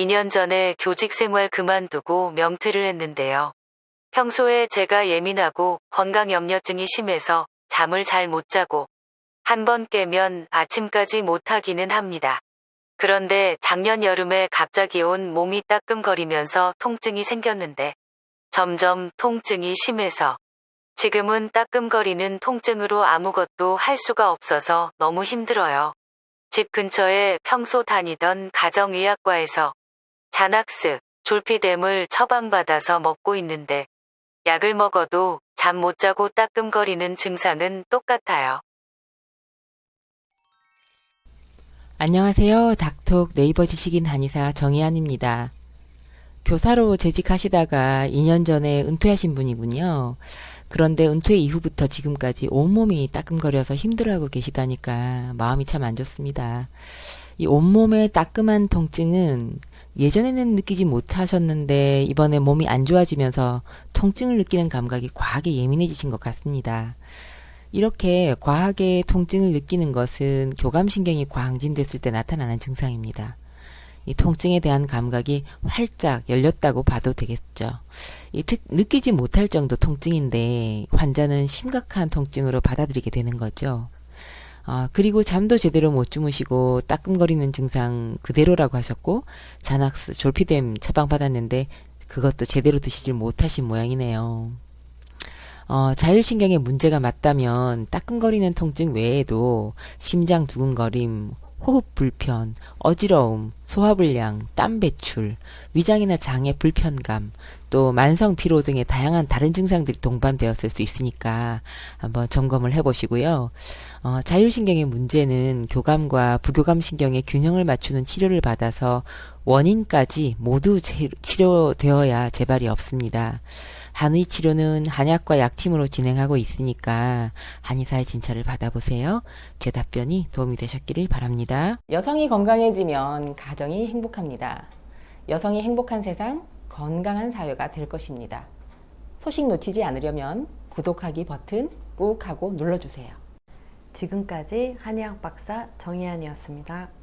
2년 전에 교직 생활 그만두고 명퇴를 했는데요. 평소에 제가 예민하고 건강 염려증이 심해서 잠을 잘 못 자고 한 번 깨면 아침까지 못하기는 합니다. 그런데 작년 여름에 갑자기 온 몸이 따끔거리면서 통증이 생겼는데 점점 통증이 심해서 지금은 따끔거리는 통증으로 아무것도 할 수가 없어서 너무 힘들어요. 집 근처에 평소 다니던 가정의학과에서 자낙스, 졸피뎀을 처방받아서 먹고 있는데 약을 먹어도 잠 못 자고 따끔거리는 증상은 똑같아요. 안녕하세요. 닥톡 네이버 지식인 한의사 정희안입니다. 교사로 재직하시다가 2년 전에 은퇴하신 분이군요. 그런데 은퇴 이후부터 지금까지 온몸이 따끔거려서 힘들어하고 계시다니까 마음이 참 안 좋습니다. 이 온몸의 따끔한 통증은 예전에는 느끼지 못하셨는데 이번에 몸이 안 좋아지면서 통증을 느끼는 감각이 과하게 예민해지신 것 같습니다. 이렇게 과하게 통증을 느끼는 것은 교감신경이 과항진됐을 때 나타나는 증상입니다. 이 통증에 대한 감각이 활짝 열렸다고 봐도 되겠죠. 이 특, 느끼지 못할 정도 통증인데 환자는 심각한 통증으로 받아들이게 되는 거죠. 아, 그리고 잠도 제대로 못 주무시고 따끔거리는 증상 그대로라고 하셨고 자낙스, 졸피뎀 처방받았는데 그것도 제대로 드시질 못하신 모양이네요. 어, 자율신경에 문제가 맞다면 따끔거리는 통증 외에도 심장 두근거림, 호흡 불편, 어지러움, 소화불량, 땀 배출, 위장이나 장의 불편감, 또 만성 피로 등의 다양한 다른 증상들이 동반되었을 수 있으니까 한번 점검을 해보시고요. 어, 자율신경의 문제는 교감과 부교감 신경의 균형을 맞추는 치료를 받아서 원인까지 모두 제- 치료되어야 재발이 없습니다. 한의 치료는 한약과 약침으로 진행하고 있으니까 한의사의 진찰을 받아보세요. 제 답변이 도움이 되셨기를 바랍니다. 여성이 건강해지면 가정이 행복합니다. 여성이 행복한 세상, 건강한 사회가 될 것입니다. 소식 놓치지 않으려면 구독하기 버튼 꾹 하고 눌러주세요. 지금까지 한의학 박사 정희안이었습니다.